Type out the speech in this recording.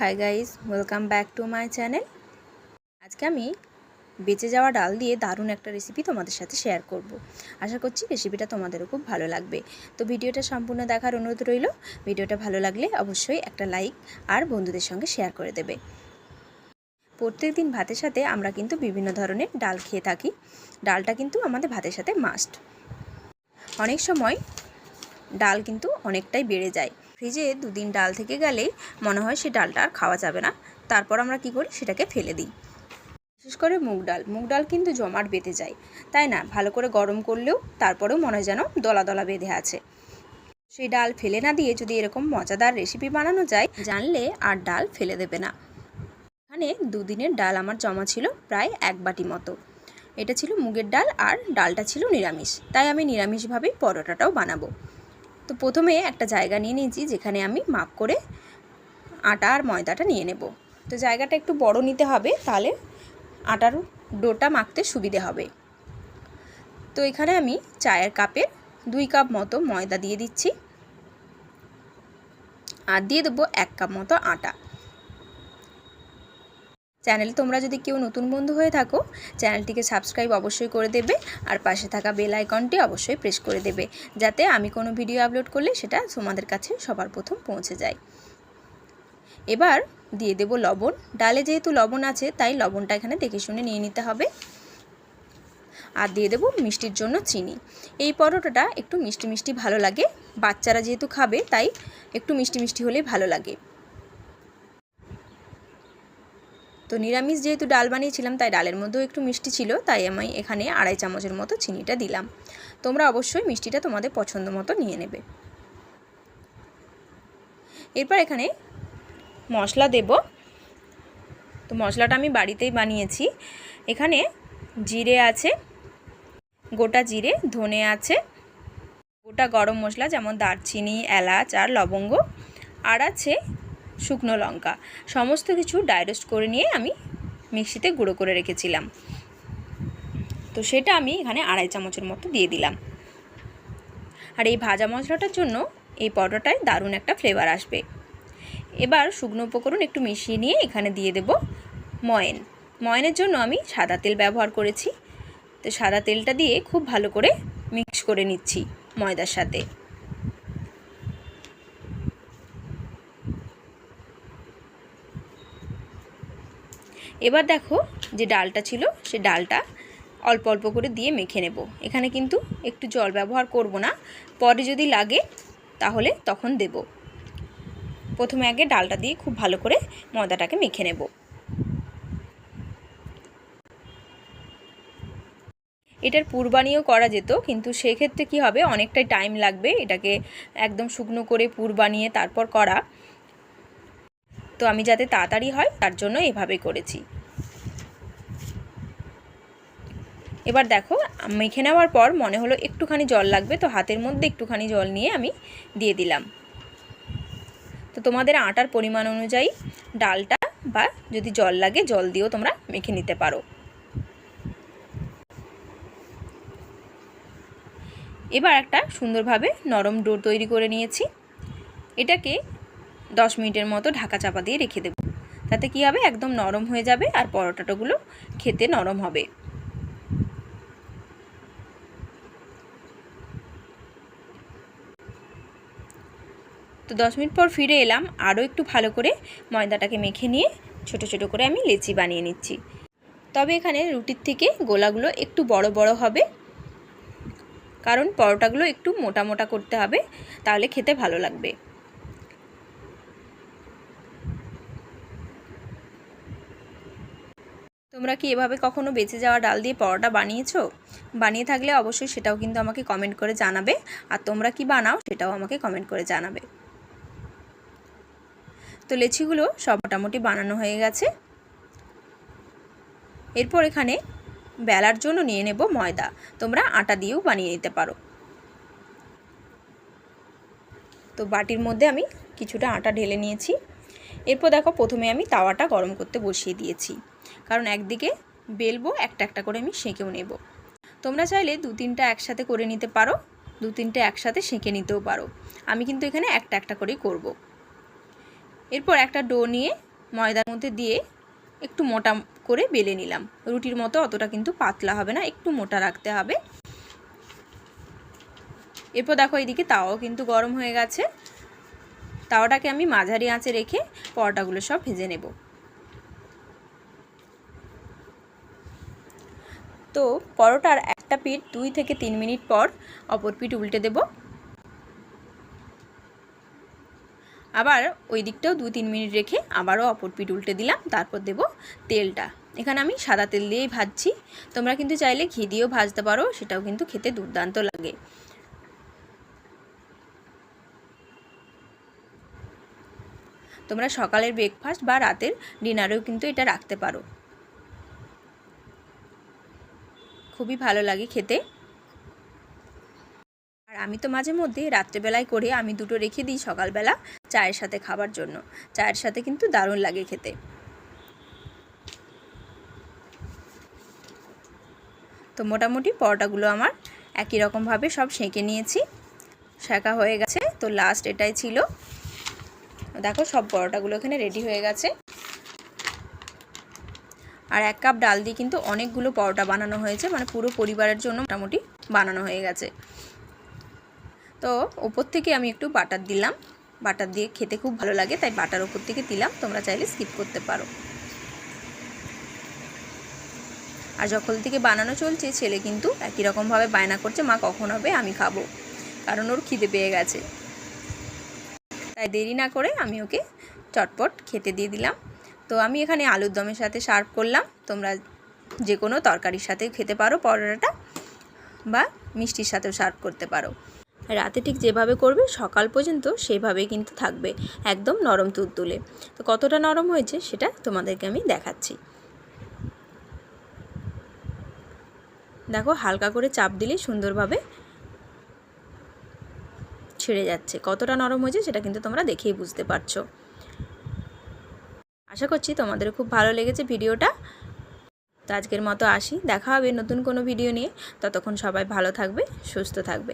Hi guys welcome back to my channel আজকে আমি বেঁচে যাওয়া ডাল দিয়ে দারুণ একটা রেসিপি তোমাদের সাথে শেয়ার করব। আশা করছি রেসিপিটা তোমাদেরও খুব ভালো লাগবে। তো ভিডিওটা সম্পূর্ণ দেখার অনুরোধ রইল। ভিডিওটা ভালো লাগলে অবশ্যই একটা লাইক আর বন্ধুদের সঙ্গে শেয়ার করে দেবে। প্রত্যেক দিন ভাতের সাথে আমরা কিন্তু বিভিন্ন ধরনের ডাল খেয়ে থাকি। ডালটা কিন্তু আমাদের ভাতের সাথে মাস্ট অনেক সময় ডাল কিন্তু অনেকটাই বেড়ে যায়। ফ্রিজে দুদিন ডাল থেকে গেলেই মনে হয় সে ডালটা আর খাওয়া যাবে না। তারপর আমরা কি করি? সেটাকে ফেলে দিই। বিশেষ করে মুগ ডাল। মুগ ডাল কিন্তু জমাট বেঁধে যায়, তাই না? ভালো করে গরম করলেও তারপরেও মনে হয় যেন দলা দলা বেঁধে আছে। সেই ডাল ফেলে না দিয়ে যদি এরকম মজাদার রেসিপি বানানো যায়, জানলে আর ডাল ফেলে দেবে না। এখানে দুদিনের ডাল আমার জমা ছিল প্রায় এক বাটি মতো। এটা ছিল মুগের ডাল আর ডালটা ছিল নিরামিষ। তাই আমি নিরামিষভাবেই পরোটাটাও বানাবো। তো প্রথমে একটা জায়গা নিয়ে নিয়েছি যেখানে আমি মাপ করে আটা আর ময়দাটা নিয়ে নেব। তো জায়গাটা একটু বড় নিতে হবে, তাহলে আটার ডোটা মাখতে সুবিধে হবে। তো এখানে আমি চায়ের কাপের দুই কাপ মতো ময়দা দিয়ে দিচ্ছি। আর দিয়ে দেবো এক কাপ মতো আটা। চ্যানেল তোমরা যদি কেউ নতুন বন্ধু হয়ে থাকো, চ্যানেলটিকে সাবস্ক্রাইব অবশ্যই করে দেবে আর পাশে থাকা বেল আইকনটি অবশ্যই প্রেস করে দেবে, যাতে আমি কোনো ভিডিও আপলোড করলে সেটা তোমাদের কাছে সবার প্রথম পৌঁছে যায়। এবার দিয়ে দেব লবণ। ডালে যেহেতু লবণ আছে, তাই লবণটা এখানে দেখে শুনে নিয়ে নিতে হবে। আর দিয়ে দেবো মিষ্টির জন্য চিনি। এই পরোটাটা একটু মিষ্টি মিষ্টি ভালো লাগে। বাচ্চারা যেহেতু খাবে, তাই একটু মিষ্টি মিষ্টি হলেই ভালো লাগে। তো নিরামিষ যেহেতু ডাল বানিয়েছিলাম, তাই ডালের মধ্যেও একটু মিষ্টি ছিল, তাই আমি এখানে আড়াই চামচের মতো চিনিটা দিলাম। তোমরা অবশ্যই মিষ্টিটা তোমাদের পছন্দ মতো নিয়ে নেবে। এরপর এখানে মশলা দেব। তো মশলাটা আমি বাড়িতেই বানিয়েছি। এখানে জিরে আছে, গোটা জিরে, ধনে আছে, গোটা গরম মশলা যেমন দারচিনি, এলাচ আর লবঙ্গ। আর আছে শুকনো লঙ্কা। সমস্ত কিছু ডাইরেস্ট করে নিয়ে আমি মিক্সিতে গুঁড়ো করে রেখেছিলাম। তো সেটা আমি এখানে আড়াই চামচের মতো দিয়ে দিলাম। আর এই ভাজা মশলাটার জন্য এই পরোটায় দারুণ একটা ফ্লেভার আসবে। এবার শুকনো উপকরণ একটু মিশিয়ে নিয়ে এখানে দিয়ে দেব ময়েন। ময়নের জন্য আমি সাদা তেল ব্যবহার করেছি। তো সাদা তেলটা দিয়ে খুব ভালো করে মিক্স করে নিচ্ছি ময়দার সাথে। এবার দেখো যে ডালটা ছিল, সে ডালটা অল্প অল্প করে দিয়ে মেখে নেব। এখানে কিন্তু একটু জল ব্যবহার করব না, পরে যদি লাগে তাহলে তখন দেব। প্রথমে আগে ডালটা দিয়ে খুব ভালো করে ময়দাটাকে মেখে নেব। এটার পুরবানিও করা যেত, কিন্তু সেক্ষেত্রে কি হবে, অনেকটাই টাইম লাগবে এটাকে একদম শুকনো করে পুর বানিয়ে তারপর করা। তো আমি যাতে তাড়াতাড়ি হয়, তার জন্য এভাবে করেছি। এবার দেখো মেখে নেওয়ার পর মনে হলো একটুখানি জল লাগবে, তো হাতের মধ্যে একটুখানি জল নিয়ে আমি দিয়ে দিলাম। তো তোমাদের আটার পরিমাণ অনুযায়ী ডালটা বা যদি জল লাগে, জল দিয়েও তোমরা মেখে নিতে পারো। এবার একটা সুন্দরভাবে নরম ডো তৈরি করে নিয়েছি। এটাকে দশ মিনিটের মতো ঢাকা চাপা দিয়ে রেখে দেবো। তাতে কী হবে? একদম নরম হয়ে যাবে আর পরোটাটাগুলো খেতে নরম হবে। তো দশ মিনিট পর ফিরে এলাম। আরও একটু ভালো করে ময়দাটাকে মেখে নিয়ে ছোট ছোট করে আমি লেচি বানিয়ে নিচ্ছি। তবে এখানে রুটির থেকে গোলাগুলো একটু বড় বড় হবে। কারণ পরোটাগুলো একটু মোটা মোটা করতে হবে, তাহলে খেতে ভালো লাগবে। তোমরা কি এভাবে কখনো বেঁচে যাওয়া ডাল দিয়ে পরোটা বানিয়েছো? বানিয়ে থাকলে অবশ্যই সেটাও কিন্তু আমাকে কমেন্ট করে জানাবে। আর তোমরা কি বানাও সেটাও আমাকে কমেন্ট করে জানাবে। তো লেচিগুলো সব মোটামুটি বানানো হয়ে গেছে। এরপর এখানে বেলার জন্য নিয়ে নেব ময়দা। তোমরা আটা দিয়েও বানিয়ে নিতে পারো। তো বাটির মধ্যে আমি কিছুটা আটা ঢেলে নিয়েছি। এরপর দেখো প্রথমে আমি তাওয়াটা গরম করতে বসিয়ে দিয়েছি। কারণ একদিকে বেলবো, একটা একটা করে আমি সেঁকেও নেব। তোমরা চাইলে দু তিনটা একসাথে করে নিতে পারো, দু তিনটে একসাথে সেঁকে নিতেও পারো। আমি কিন্তু এখানে একটা একটা করেই করব। এরপর একটা ডো নিয়ে ময়দার মধ্যে দিয়ে একটু মোটা করে বেলে নিলাম। রুটির মতো অতটা কিন্তু পাতলা হবে না, একটু মোটা রাখতে হবে। এরপর দেখো এইদিকে তাওয়াও কিন্তু গরম হয়ে গেছে। তাওয়াটাকে আমি মাঝারি আঁচে রেখে পরোটাগুলো সব ভেজে নেব। তো পরোটার একটা পিঠ দুই থেকে তিন মিনিট পর অপর পিঠ উল্টে দেব। আবার ওই দিকটাও দু তিন মিনিট রেখে আবারও অপর পিঠ উল্টে দিলাম, তারপর দেব তেলটা। এখানে আমি সাদা তেল দিয়েই ভাজছি। তোমরা কিন্তু চাইলে ঘি দিয়েও ভাজতে পারো, সেটাও কিন্তু খেতে দুর্দান্ত লাগে। তোমরা সকালের ব্রেকফাস্ট বা রাতের ডিনারেও কিন্তু এটা রাখতে পারো। খুবই ভালো লাগে খেতে। আর আমি তো মাঝে মধ্যে রাত্রেবেলায় করে আমি দুটো রেখে দিই সকালবেলা চায়ের সাথে খাবার জন্য। চায়ের সাথে কিন্তু দারুণ লাগে খেতে। তো মোটামুটি পরোটাগুলো আমার একই রকমভাবে সব সেঁকে নিয়েছি। শেখা হয়ে গেছে, তো লাস্ট এটাই ছিল। দেখো সব পরোটাগুলো এখানে রেডি হয়ে গেছে। আর এক কাপ ডাল দিয়ে কিন্তু অনেকগুলো পরোটা বানানো হয়েছে। মানে পুরো পরিবারের জন্য মোটামুটি বানানো হয়ে গেছে। তো ওপর থেকে আমি একটু বাটার দিলাম। বাটার দিয়ে খেতে খুব ভালো লাগে, তাই বাটার ওপর থেকে দিলাম। তোমরা চাইলে স্কিপ করতে পারো। আর যখন থেকে বানানো চলছে, ছেলে কিন্তু একই রকমভাবে বায়না করছে, মা, কখন হবে? আমি খাব। কারণ ওর খিদে পেয়ে গেছে। তাই দেরি না করে আমি ওকে চটপট খেতে দিয়ে দিলাম। তো আমি এখানে আলুর দমের সাথে সার্ভ করলাম। তোমরা যে কোনো তরকারির সাথে খেতে পারো, পরোটাটা বা মিষ্টির সাথেও সার্ভ করতে পারো। রাতে ঠিক যেভাবে করবে, সকাল পর্যন্ত সেভাবেই কিন্তু থাকবে একদম নরম তুলতুলে। তো কতটা নরম হয়েছে সেটা তোমাদেরকে আমি দেখাচ্ছি। দেখো হালকা করে চাপ দিলে সুন্দরভাবে ছেড়ে যাচ্ছে। কতটা নরম হয়েছে সেটা কিন্তু তোমরা দেখেই বুঝতে পারছ। আশা করছি তোমাদের খুব ভালো লেগেছে ভিডিওটা। তো আজকের মতো আসি। দেখা হবে নতুন কোনো ভিডিও নিয়ে। ততক্ষণ সবাই ভালো থাকবে, সুস্থ থাকবে।